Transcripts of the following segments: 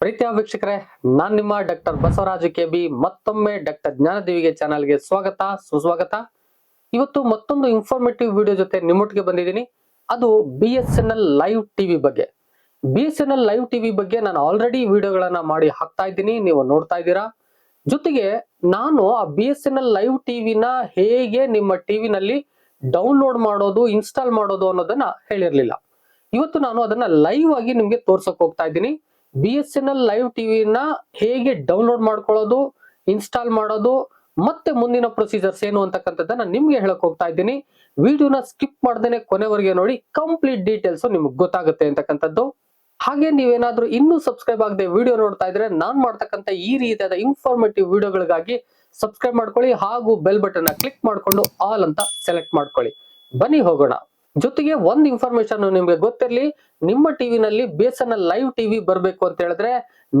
ಪ್ರೀತಿಯ ವೀಕ್ಷಕರೇ, ನಾನ್ ನಿಮ್ಮ ಡಾಕ್ಟರ್ ಬಸವರಾಜು ಕೆ ಬಿ ಮತ್ತೊಮ್ಮೆ ಡಾಕ್ಟರ್ ಜ್ಞಾನದೇವಿಗೆ ಚಾನಲ್ಗೆ ಸ್ವಾಗತ, ಸುಸ್ವಾಗತ. ಇವತ್ತು ಮತ್ತೊಂದು ಇನ್ಫಾರ್ಮೇಟಿವ್ ವಿಡಿಯೋ ಜೊತೆ ನಿಮ್ಮೊಟ್ಟಿಗೆ ಬಂದಿದ್ದೀನಿ. ಅದು B S N L live TV ಬಗ್ಗೆ. B S N L live TV ಬಗ್ಗೆ ನಾನು ಆಲ್ರೆಡಿ ವಿಡಿಯೋಗಳನ್ನ ಮಾಡಿ ಹಾಕ್ತಾ ಇದ್ದೀನಿ, ನೀವು ನೋಡ್ತಾ ಇದ್ದೀರಾ. ಜೊತೆಗೆ ನಾನು ಆ B S N L live ಟಿವಿನ ಹೇಗೆ ನಿಮ್ಮ ಟಿವಿನಲ್ಲಿ ಡೌನ್ಲೋಡ್ ಮಾಡೋದು ಇನ್ಸ್ಟಾಲ್ ಮಾಡೋದು ಅನ್ನೋದನ್ನ ಹೇಳಿರ್ಲಿಲ್ಲ. ಇವತ್ತು ನಾನು ಅದನ್ನ ಲೈವ್ ಆಗಿ ನಿಮ್ಗೆ ತೋರ್ಸಕ್ ಹೋಗ್ತಾ ಇದ್ದೀನಿ. B S N L live ಟಿವಿನ ಹೇಗೆ ಡೌನ್ಲೋಡ್ ಮಾಡ್ಕೊಳ್ಳೋದು ಇನ್ಸ್ಟಾಲ್ ಮಾಡೋದು, ಮತ್ತೆ ಮುಂದಿನ ಪ್ರೊಸೀಜರ್ಸ್ ಏನು ಅಂತಕ್ಕಂಥದ್ದನ್ನ ನಿಮ್ಗೆ ಹೇಳಕ್ ಹೋಗ್ತಾ ಇದ್ದೀನಿ. ವಿಡಿಯೋನ ಸ್ಕಿಪ್ ಮಾಡ್ದೇನೆ ಕೊನೆವರೆಗೆ ನೋಡಿ ಕಂಪ್ಲೀಟ್ ಡೀಟೇಲ್ಸ್ ನಿಮ್ಗೆ ಗೊತ್ತಾಗುತ್ತೆ ಅಂತಕ್ಕಂಥದ್ದು. ಹಾಗೆ ನೀವೇನಾದ್ರೂ ಇನ್ನೂ ಸಬ್ಸ್ಕ್ರೈಬ್ ಆಗದೆ ವಿಡಿಯೋ ನೋಡ್ತಾ ಇದ್ರೆ ನಾನ್ ಮಾಡ್ತಕ್ಕಂಥ ಈ ರೀತಿಯಾದ ಇನ್ಫಾರ್ಮೇಟಿವ್ ವಿಡಿಯೋಗಳಿಗಾಗಿ ಸಬ್ಸ್ಕ್ರೈಬ್ ಮಾಡ್ಕೊಳ್ಳಿ ಹಾಗೂ ಬೆಲ್ ಬಟನ್ ಕ್ಲಿಕ್ ಮಾಡ್ಕೊಂಡು ಆಲ್ ಅಂತ ಸೆಲೆಕ್ಟ್ ಮಾಡ್ಕೊಳ್ಳಿ. ಬನ್ನಿ ಹೋಗೋಣ. ಜೊತೆಗೆ ಒಂದ್ ಇನ್ಫಾರ್ಮೇಶನ್ ನಿಮ್ಗೆ ಗೊತ್ತಿರಲಿ, ನಿಮ್ಮ ಟಿವಿನಲ್ಲಿ ಬೇಸನ್ ಲೈವ್ ಟಿವಿ ಬರ್ಬೇಕು ಅಂತ ಹೇಳಿದ್ರೆ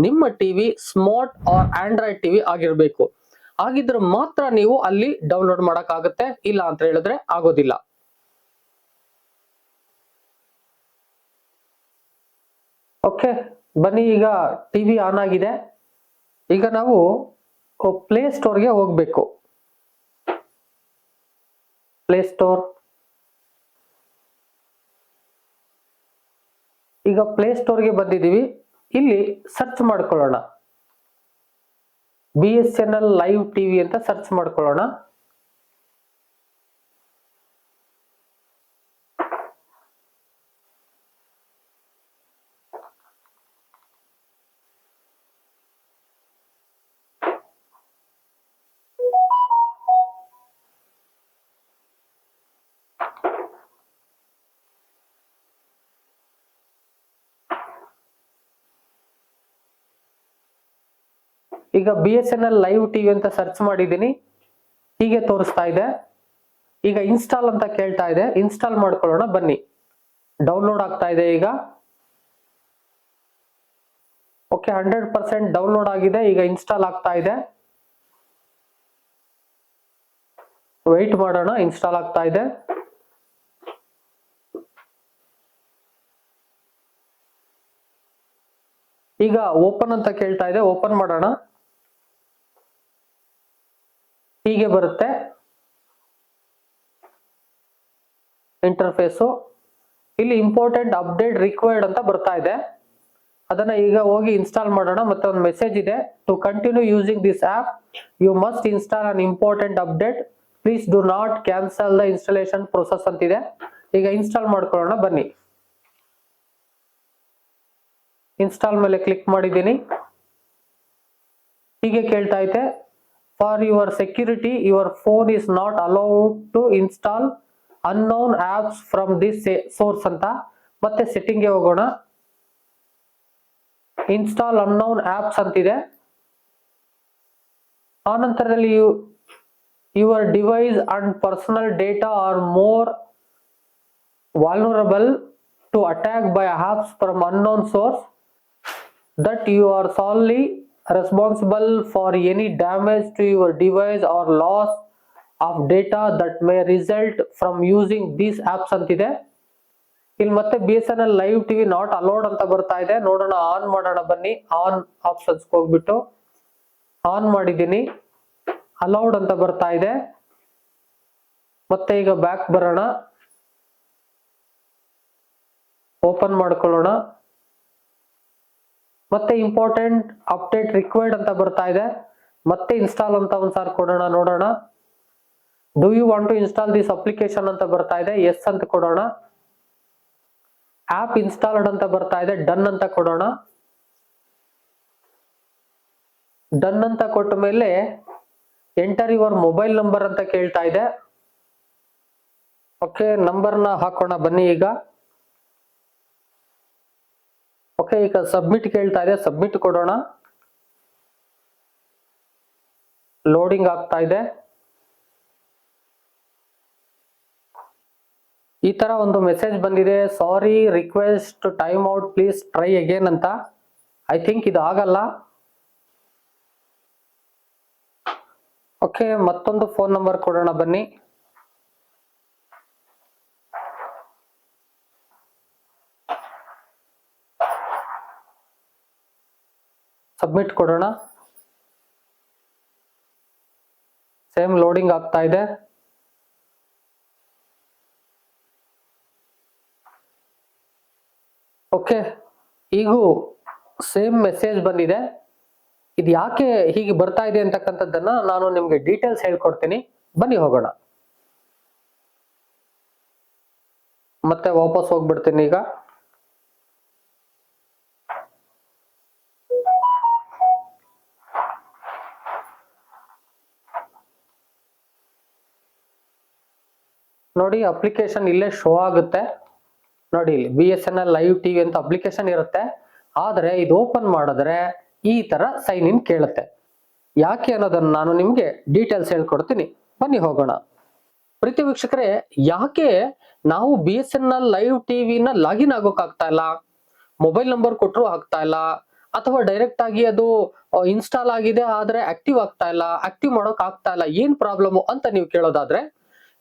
ನಿಮ್ಮ TV smart or android TV ಆಗಿರ್ಬೇಕು. ಆಗಿದ್ರೆ ಮಾತ್ರ ನೀವು ಅಲ್ಲಿ ಡೌನ್ಲೋಡ್ ಮಾಡಕ್ ಆಗುತ್ತೆ ಇಲ್ಲ ಅಂತ ಹೇಳಿದ್ರೆ ಆಗೋದಿಲ್ಲ. ಓಕೆ ಬನ್ನಿ ಈಗ ಟಿವಿ ಆನ್ ಆಗಿದೆ. ಈಗ ನಾವು ಪ್ಲೇ ಸ್ಟೋರ್ಗೆ ಹೋಗ್ಬೇಕು. ಪ್ಲೇ ಸ್ಟೋರ್ ಈಗ ಪ್ಲೇ ಸ್ಟೋರ್ಗೆ ಬಂದಿದ್ದೀವಿ. ಇಲ್ಲಿ ಸರ್ಚ್ ಮಾಡ್ಕೊಳ್ಳೋಣ. B S N L live TV ಅಂತ ಸರ್ಚ್ ಮಾಡ್ಕೊಳ್ಳೋಣ. ಈಗ B S N L live TV ಅಂತ ಸರ್ಚ್ ಮಾಡಿದ್ದೀನಿ. ಹೀಗೆ ತೋರಿಸ್ತಾ ಇದೆ. ಈಗ ಇನ್ಸ್ಟಾಲ್ ಅಂತ ಕೇಳ್ತಾ ಇದೆ. ಇನ್ಸ್ಟಾಲ್ ಮಾಡ್ಕೊಳ್ಳೋಣ. ಬನ್ನಿ. ಡೌನ್ಲೋಡ್ ಆಗ್ತಾ ಇದೆ ಈಗ. ಓಕೆ ಹಂಡ್ರೆಡ್ ಪರ್ಸೆಂಟ್ ಡೌನ್ಲೋಡ್ ಆಗಿದೆ. ಈಗ ಇನ್ಸ್ಟಾಲ್ ಆಗ್ತಾ ಇದೆ. ವೆಯ್ಟ್ ಮಾಡೋಣ. ಇನ್ಸ್ಟಾಲ್ ಆಗ್ತಾ ಇದೆ. ಈಗ ಓಪನ್ ಅಂತ ಕೇಳ್ತಾ ಇದೆ. ಓಪನ್ ಮಾಡೋಣ. ಹೀಗೆ ಬರುತ್ತೆ. ಇಂಟರ್ಫೇಸು ಇಲ್ಲಿ ಇಂಪಾರ್ಟೆಂಟ್ ಅಪ್ಡೇಟ್ ರಿಕ್ವೈರ್ಡ್ ಅಂತ ಬರ್ತಾ ಇದೆ. ಅದನ್ನ ಈಗ ಹೋಗಿ ಇನ್ಸ್ಟಾಲ್ ಮಾಡೋಣ. ಮತ್ತೆ ಒಂದು ಮೆಸೇಜ್ ಇದೆ. To continue using this app you must install an important update please do not cancel the installation process ಅಂತಿದೆ. ಈಗ ಇನ್ಸ್ಟಾಲ್ ಮಾಡ್ಕೊಳ್ಳೋಣ. ಬನ್ನಿ. ಇನ್ಸ್ಟಾಲ್ ಮೇಲೆ ಕ್ಲಿಕ್ ಮಾಡಿದ್ದೀನಿ. ಹೀಗೆ ಕೇಳ್ತಾ ಐತೆ for your security your phone is not allowed to install unknown apps from this source ಅಂತ. ಮತ್ತೆ ಸೆಟ್ಟಿಂಗ್ಗೆ ಹೋಗೋಣ. ಇನ್ಸ್ಟಾಲ್ ಅನ್ನೋನ್ ಆಪ್ಸ್ ಅಂತಿದೆ. ಆನಂತರದಲ್ಲಿ your device and personal data are more vulnerable to attack by apps from unknown source that you are solely responsible for any damage to your device or loss of data that may result from using these apps ಅಂತಿದೆ. ಇಲ್ಲಿ ಮತ್ತೆ B S N L live TV not allowed ಅಂತ ಬರ್ತಾ ಇದೆ. ನೋಡೋಣ on ಮಾಡೋಣ, ಬನ್ನಿ. On options ಹೋಗ್ಬಿಟ್ಟು ಆನ್ ಮಾಡಿದ್ದೀನಿ. ಅಲೌಡ್ ಅಂತ ಬರ್ತಾ ಇದೆ. ಮತ್ತೆ ಈಗ ಬ್ಯಾಕ್ ಬರೋಣ. ಓಪನ್ ಮಾಡ್ಕೊಳ್ಳೋಣ. ಮತ್ತೆ ಇಂಪಾರ್ಟೆಂಟ್ ಅಪ್ಡೇಟ್ ರಿಕ್ವೈರ್ಡ್ ಅಂತ ಬರ್ತಾ ಇದೆ. ಮತ್ತೆ ಇನ್ಸ್ಟಾಲ್ ಅಂತ ಒಂದ್ಸಾರಿ ಕೊಡೋಣ, ನೋಡೋಣ. Do you want to install this application ಅಂತ ಬರ್ತಾ ಇದೆ. ಎಸ್ ಅಂತ ಕೊಡೋಣ. ಆಪ್ ಇನ್ಸ್ಟಾಲ್ಡ್ ಅಂತ ಬರ್ತಾ ಇದೆ. ಡನ್ ಅಂತ ಕೊಡೋಣ. ಡನ್ ಅಂತ ಕೊಟ್ಟ ಮೇಲೆ ಎಂಟರ್ ಯುವರ್ ಮೊಬೈಲ್ ನಂಬರ್ ಅಂತ ಕೇಳ್ತಾ ಇದೆ. ಓಕೆ ನಂಬರ್ನ ಹಾಕೋಣ ಬನ್ನಿ ಈಗ. ಓಕೆ ಈಗ ಸಬ್ಮಿಟ್ ಕೇಳ್ತಾ ಇದೆ ಸಬ್ಮಿಟ್ ಕೊಡೋಣ. ಲೋಡಿಂಗ್ ಆಗ್ತಾ ಇದೆ. ಈ ತರ ಒಂದು ಮೆಸೇಜ್ ಬಂದಿದೆ sorry request time out please try again ಅಂತ. ಐ ಥಿಂಕ್ ಇದು ಆಗಲ್ಲ. ಓಕೆ ಮತ್ತೊಂದು ಫೋನ್ ನಂಬರ್ ಕೊಡೋಣ ಬನ್ನಿ. ಸಬ್ಮಿಟ್ ಕೊಡೋಣ. ಸೇಮ್ ಲೋಡಿಂಗ್ ಆಗ್ತಾ ಇದೆ. ಓಕೆ ಈಗೂ ಸೇಮ್ ಮೆಸೇಜ್ ಬಂದಿದೆ. ಇದು ಯಾಕೆ ಹೀಗೆ ಬರ್ತಾ ಇದೆ ಅಂತಕ್ಕಂಥದ್ದನ್ನ ನಾನು ನಿಮ್ಗೆ ಡೀಟೇಲ್ಸ್ ಹೇಳ್ಕೊಡ್ತೀನಿ. ಬನ್ನಿ ಹೋಗೋಣ. ಮತ್ತೆ ವಾಪಸ್ ಹೋಗ್ಬಿಡ್ತೀನಿ ಈಗ. ನೋಡಿ ಅಪ್ಲಿಕೇಶನ್ ಇಲ್ಲೇ ಶೋ ಆಗುತ್ತೆ. ನೋಡಿ, ಇಲ್ಲಿ B S N L live TV ಅಂತ ಅಪ್ಲಿಕೇಶನ್ ಇರುತ್ತೆ. ಆದರೆ ಇದು ಓಪನ್ ಮಾಡಿದ್ರೆ ಈ ತರ ಸೈನ್ ಇನ್ ಕೇಳುತ್ತೆ. ಯಾಕೆ ಅನ್ನೋದನ್ನ ನಾನು ನಿಮ್ಗೆ ಡೀಟೇಲ್ಸ್ ಹೇಳ್ಕೊಡ್ತೀನಿ. ಬನ್ನಿ ಹೋಗೋಣ. ಪ್ರೀತಿ ವೀಕ್ಷಕರೇ, ಯಾಕೆ ನಾವು B S N L live ಟಿವಿನ login ಆಗೋಕ್ ಆಗ್ತಾ ಇಲ್ಲ? ಮೊಬೈಲ್ ನಂಬರ್ ಕೊಟ್ಟರು ಆಗ್ತಾ ಇಲ್ಲ. ಅಥವಾ ಡೈರೆಕ್ಟ್ ಆಗಿ ಅದು ಇನ್ಸ್ಟಾಲ್ ಆಗಿದೆ, ಆದ್ರೆ ಆಕ್ಟಿವ್ ಆಗ್ತಾ ಇಲ್ಲ. ಆಕ್ಟಿವ್ ಮಾಡೋಕ್ ಆಗ್ತಾ ಇಲ್ಲ. ಏನ್ ಪ್ರಾಬ್ಲಮ್ ಅಂತ ನೀವು ಕೇಳೋದಾದ್ರೆ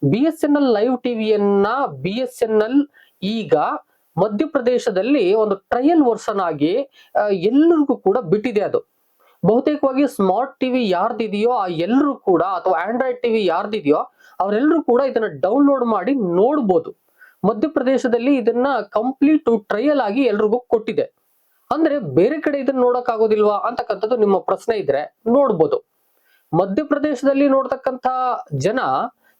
B S N L live ಟಿವಿಯನ್ನ B S N L ಈಗ ಮಧ್ಯಪ್ರದೇಶದಲ್ಲಿ ಒಂದು ಟ್ರಯಲ್ ವರ್ಷನ್ ಆಗಿ ಎಲ್ಲರಿಗೂ ಕೂಡ ಬಿಟ್ಟಿದೆ ಅದು. ಬಹುತೇಕವಾಗಿ ಸ್ಮಾರ್ಟ್ ಟಿವಿ ಯಾರ್ದಿದೆಯೋ ಆ ಎಲ್ಲರೂ ಕೂಡ, ಅಥವಾ ಆಂಡ್ರಾಯ್ಡ್ ಟಿವಿ ಯಾರ್ದಿದೆಯೋ ಅವರೆಲ್ಲರೂ ಕೂಡ ಇದನ್ನ ಡೌನ್ಲೋಡ್ ಮಾಡಿ ನೋಡ್ಬೋದು. ಮಧ್ಯಪ್ರದೇಶದಲ್ಲಿ ಇದನ್ನ ಕಂಪ್ಲೀಟ್ ಟ್ರಯಲ್ ಆಗಿ ಎಲ್ರಿಗೂ ಕೊಟ್ಟಿದೆ. ಅಂದ್ರೆ ಬೇರೆ ಕಡೆ ಇದನ್ನ ನೋಡಕ್ ಆಗೋದಿಲ್ವಾ ಅಂತಕ್ಕಂಥದ್ದು ನಿಮ್ಮ ಪ್ರಶ್ನೆ ಇದ್ರೆ ನೋಡ್ಬೋದು. ಮಧ್ಯಪ್ರದೇಶದಲ್ಲಿ ನೋಡ್ತಕ್ಕಂಥ ಜನ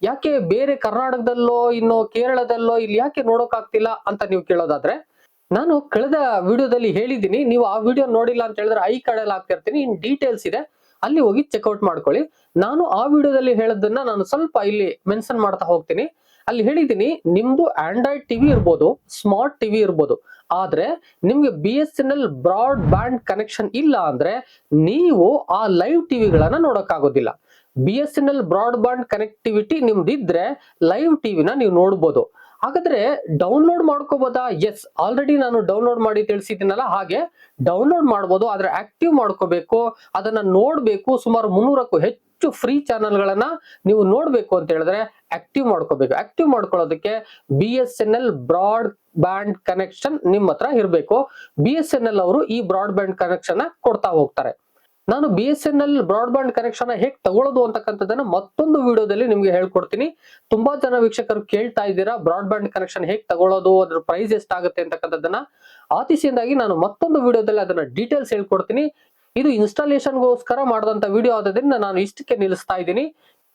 ಯಾಕೆ ಬೇರೆ ಕರ್ನಾಟಕದಲ್ಲೋ ಇನ್ನು ಕೇರಳದಲ್ಲೋ ಇಲ್ಲಿ ಯಾಕೆ ನೋಡೋಕ್ಕಾಗ್ತಿಲ್ಲ ಅಂತ ನೀವು ಕೇಳೋದಾದ್ರೆ, ನಾನು ಕಳೆದ ವಿಡಿಯೋದಲ್ಲಿ ಹೇಳಿದ್ದೀನಿ, ನೀವು ಆ ವಿಡಿಯೋ ನೋಡಿಲ್ಲ ಅಂತ ಹೇಳಿದ್ರೆ ಐ ಕಾರ್ಡಲ್ಲಿ ಹಾಕ್ತಿರ್ತೀನಿ ಇನ್ ಡೀಟೇಲ್ಸ್ ಇದೆ, ಅಲ್ಲಿ ಹೋಗಿ ಚೆಕ್ಔಟ್ ಮಾಡ್ಕೊಳ್ಳಿ. ನಾನು ಆ ವಿಡಿಯೋದಲ್ಲಿ ಹೇಳೋದನ್ನ ನಾನು ಸ್ವಲ್ಪ ಇಲ್ಲಿ ಮೆನ್ಷನ್ ಮಾಡ್ತಾ ಹೋಗ್ತೀನಿ. ಅಲ್ಲಿ ಹೇಳಿದ್ದೀನಿ, ನಿಮ್ದು ಆಂಡ್ರಾಯ್ಡ್ ಟಿವಿ ಇರ್ಬೋದು ಸ್ಮಾರ್ಟ್ ಟಿವಿ ಇರ್ಬೋದು, ಆದ್ರೆ ನಿಮ್ಗೆ B S N L broadband connection ಇಲ್ಲ ಅಂದ್ರೆ ನೀವು ಆ ಲೈವ್ ಟಿವಿಗಳನ್ನ ನೋಡೋಕ್ಕಾಗೋದಿಲ್ಲ. B S N L broadband connectivity ನಿಮ್ದಿದ್ರೆ live ಟಿವಿನ ನೀವು ನೋಡ್ಬೋದು. ಹಾಗಾದ್ರೆ ಡೌನ್ಲೋಡ್ ಮಾಡ್ಕೋಬೋದಾ? ಎಸ್ ಆಲ್ರೆಡಿ ನಾನು ಡೌನ್ಲೋಡ್ ಮಾಡಿ ತಿಳಿಸಿದ್ದೀನಲ್ಲ, ಹಾಗೆ ಡೌನ್ಲೋಡ್ ಮಾಡ್ಬೋದು, ಆದ್ರೆ ಆಕ್ಟಿವ್ ಮಾಡ್ಕೋಬೇಕು, ಅದನ್ನ ನೋಡ್ಬೇಕು, ಸುಮಾರು ಮುನ್ನೂರಕ್ಕೂ ಹೆಚ್ಚು ಫ್ರೀ ಚಾನೆಲ್ಗಳನ್ನ ನೀವು ನೋಡ್ಬೇಕು ಅಂತ ಹೇಳಿದ್ರೆ ಆಕ್ಟಿವ್ ಮಾಡ್ಕೋಬೇಕು. ಆಕ್ಟಿವ್ ಮಾಡ್ಕೊಳ್ಳೋದಕ್ಕೆ B S N L broadband connection ನಿಮ್ಮ ಹತ್ರ ಇರಬೇಕು. ಬಿ ಎಸ್ ಎನ್ ಎಲ್ ಅವರು ಈ ಬ್ರಾಡ್ ಬ್ಯಾಂಡ್ ಕನೆಕ್ಷನ್ ಕೊಡ್ತಾ ಹೋಗ್ತಾರೆ. ನಾನು B S N L broadband connection ಹೇಗೆ ತಗೊಳ್ಳೋದು ಅಂತಕ್ಕಂಥದ್ದನ್ನ ಮತ್ತೊಂದು ವಿಡಿಯೋದಲ್ಲಿ ನಿಮ್ಗೆ ಹೇಳ್ಕೊಡ್ತೀನಿ. ತುಂಬಾ ಜನ ವೀಕ್ಷಕರು ಕೇಳ್ತಾ ಇದ್ದೀರಾ ಬ್ರಾಡ್ಬ್ಯಾಂಡ್ ಕನೆಕ್ಷನ್ ಹೇಗೆ ತಗೊಳ್ಳೋದು ಅದ್ರ ಪ್ರೈಸ್ ಎಷ್ಟಾಗುತ್ತೆ ಅಂತಕ್ಕಂಥದ್ದನ್ನ. ಆತಿಸಿಯಿಂದಾಗಿ ನಾನು ಮತ್ತೊಂದು ವಿಡಿಯೋದಲ್ಲಿ ಅದನ್ನ ಡೀಟೇಲ್ಸ್ ಹೇಳ್ಕೊಡ್ತೀನಿ. ಇದು ಇನ್ಸ್ಟಾಲೇಷನ್ಗೋಸ್ಕರ ಮಾಡಿದಂತ ವಿಡಿಯೋ ಆದ್ರಿಂದ ನಾನು ಇಷ್ಟಕ್ಕೆ ನಿಲ್ಲಿಸ್ತಾ ಇದ್ದೀನಿ.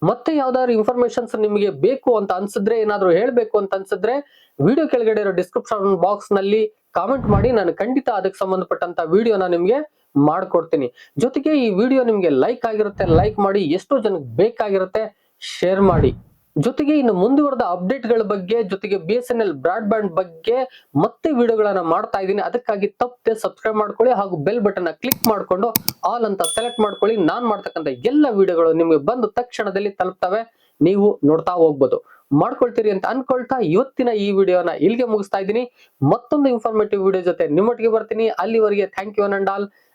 ಮತ್ತೆ ಯಾವ್ದಾದ್ರು ಇನ್ಫಾರ್ಮೇಶನ್ಸ್ ನಿಮಗೆ ಬೇಕು ಅಂತ ಅನ್ಸಿದ್ರೆ, ಏನಾದ್ರು ಹೇಳ್ಬೇಕು ಅಂತ ಅನ್ಸಿದ್ರೆ, ವಿಡಿಯೋ ಕೆಳಗಡೆ ಇರೋ ಡಿಸ್ಕ್ರಿಪ್ಷನ್ ಬಾಕ್ಸ್ನಲ್ಲಿ ಕಾಮೆಂಟ್ ಮಾಡಿ, ನಾನು ಖಂಡಿತ ಅದಕ್ಕೆ ಸಂಬಂಧಪಟ್ಟಂತ ವಿಡಿಯೋನ ನಿಮ್ಗೆ ಮಾಡ್ಕೊಡ್ತೀನಿ. ಜೊತೆಗೆ ಈ ವಿಡಿಯೋ ನಿಮ್ಗೆ ಲೈಕ್ ಆಗಿರುತ್ತೆ ಲೈಕ್ ಮಾಡಿ, ಎಷ್ಟೋ ಜನಕ್ಕೆ ಬೇಕಾಗಿರುತ್ತೆ ಶೇರ್ ಮಾಡಿ. ಜೊತೆಗೆ ಇನ್ನು ಮುಂದುವರೆದ ಅಪ್ಡೇಟ್ಗಳ ಬಗ್ಗೆ, ಜೊತೆಗೆ B S N L broadband ಬಗ್ಗೆ ಮತ್ತೆ ವಿಡಿಯೋಗಳನ್ನ ಮಾಡ್ತಾ ಇದ್ದೀನಿ. ಅದಕ್ಕಾಗಿ ತಪ್ಪದೆ ಸಬ್ಸ್ಕ್ರೈಬ್ ಮಾಡ್ಕೊಳ್ಳಿ ಹಾಗೂ ಬೆಲ್ ಬಟನ್ ಕ್ಲಿಕ್ ಮಾಡ್ಕೊಂಡು ಆಲ್ ಅಂತ ಸೆಲೆಕ್ಟ್ ಮಾಡ್ಕೊಳ್ಳಿ. ನಾನ್ ಮಾಡ್ತಕ್ಕಂಥ ಎಲ್ಲ ವಿಡಿಯೋಗಳು ನಿಮ್ಗೆ ಬಂದ ತಕ್ಷಣದಲ್ಲಿ ತಲುಪ್ತವೆ. ನೀವು ನೋಡ್ತಾ ಹೋಗ್ಬೋದು. ಮಾಡ್ಕೊಳ್ತೀರಿ ಅಂತ ಅನ್ಕೊಳ್ತಾ ಇವತ್ತಿನ ಈ ವಿಡಿಯೋನ ಇಲ್ಲಿಗೆ ಮುಗಿಸ್ತಾ ಇದ್ದೀನಿ. ಮತ್ತೊಂದು ಇನ್ಫಾರ್ಮೇಟಿವ್ ವಿಡಿಯೋ ಜೊತೆ ನಿಮ್ಮೊಟ್ಟಿಗೆ ಬರ್ತೀನಿ. ಅಲ್ಲಿವರೆಗೆ thank you all